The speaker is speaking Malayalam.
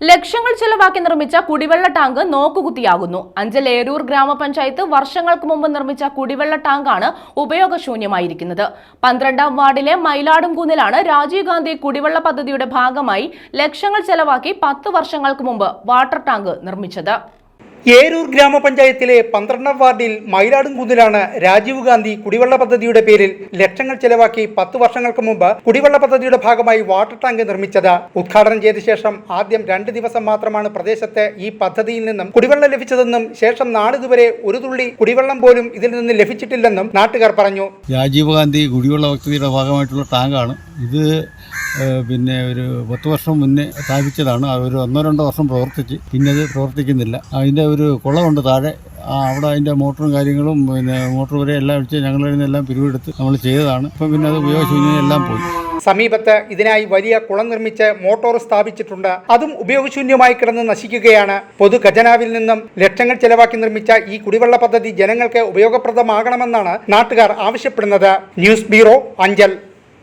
ലക്ഷങ്ങൾ ചെലവാക്കി നിർമ്മിച്ച കുടിവെള്ള ടാങ്ക് നോക്കുകുത്തിയാകുന്നു. അഞ്ചൽ ഏരൂർ ഗ്രാമപഞ്ചായത്ത് വർഷങ്ങൾക്ക് മുമ്പ് നിർമ്മിച്ച കുടിവെള്ള ടാങ്കാണ് ഉപയോഗശൂന്യമായിരിക്കുന്നത്. പന്ത്രണ്ടാം വാർഡിലെ മയിലാടുംകുന്നിലാണ് രാജീവ് ഗാന്ധി കുടിവെള്ള പദ്ധതിയുടെ ഭാഗമായി ലക്ഷങ്ങൾ ചെലവാക്കി പത്ത് വർഷങ്ങൾക്ക് മുമ്പ് വാട്ടർ ടാങ്ക് നിർമ്മിച്ചത്. ഏരൂർ ഗ്രാമപഞ്ചായത്തിലെ പന്ത്രണ്ടാം വാർഡിൽ മയിലാടുംകുന്നിലാണ് രാജീവ് ഗാന്ധി കുടിവെള്ള പദ്ധതിയുടെ പേരിൽ ലക്ഷങ്ങൾ ചെലവാക്കി പത്ത് വർഷങ്ങൾക്ക് മുമ്പ് കുടിവെള്ള പദ്ധതിയുടെ ഭാഗമായി വാട്ടർ ടാങ്ക് നിർമ്മിച്ചത്. ഉദ്ഘാടനം ചെയ്ത ശേഷം ആദ്യം രണ്ട് ദിവസം മാത്രമാണ് പ്രദേശത്തെ ഈ പദ്ധതിയിൽ നിന്നും കുടിവെള്ളം ലഭിച്ചതെന്നും ശേഷം നാളിതുവരെ ഒരു തുള്ളി കുടിവെള്ളം പോലും ഇതിൽ നിന്ന് ലഭിച്ചിട്ടില്ലെന്നും നാട്ടുകാർ പറഞ്ഞു. രാജീവ് ഗാന്ധി കുടിവെള്ള പദ്ധതിയുടെ ഭാഗമായിട്ടുള്ള ടാങ്കാണ്. ഇത് പിന്നെ ഒരു പത്ത് വർഷം മുന്നേ സ്ഥാപിച്ചതാണ്. ഒരു ഒന്നോ രണ്ടോ വർഷം പ്രവർത്തിച്ച്. പിന്നെ അത് പ്രവർത്തിക്കുന്നില്ല. അതിന്റെ ഒരു കുളമുണ്ട് താഴെ. അവിടെ അതിന്റെ മോട്ടറും കാര്യങ്ങളും പിന്നെ മോട്ടർ വരെ എല്ലാം വെച്ച് ഞങ്ങളിൽ നിന്നെല്ലാം പിരിവെടുത്ത് നമ്മൾ ചെയ്തതാണ്. ഇപ്പം പിന്നെ അത് ഉപയോഗശൂന്യം എല്ലാം പോയി. സമീപത്ത് ഇതിനായി വലിയ കുളം നിർമ്മിച്ച് മോട്ടോർ സ്ഥാപിച്ചിട്ടുണ്ട്. അതും ഉപയോഗശൂന്യമായി കിടന്ന് നശിക്കുകയാണ്. പൊതു ഖജനാവിൽ നിന്നും ലക്ഷങ്ങൾ ചെലവാക്കി നിർമ്മിച്ച ഈ കുടിവെള്ള പദ്ധതി ജനങ്ങൾക്ക് ഉപയോഗപ്രദമാകണമെന്നാണ് നാട്ടുകാർ ആവശ്യപ്പെടുന്നത്. News bureau Anchal.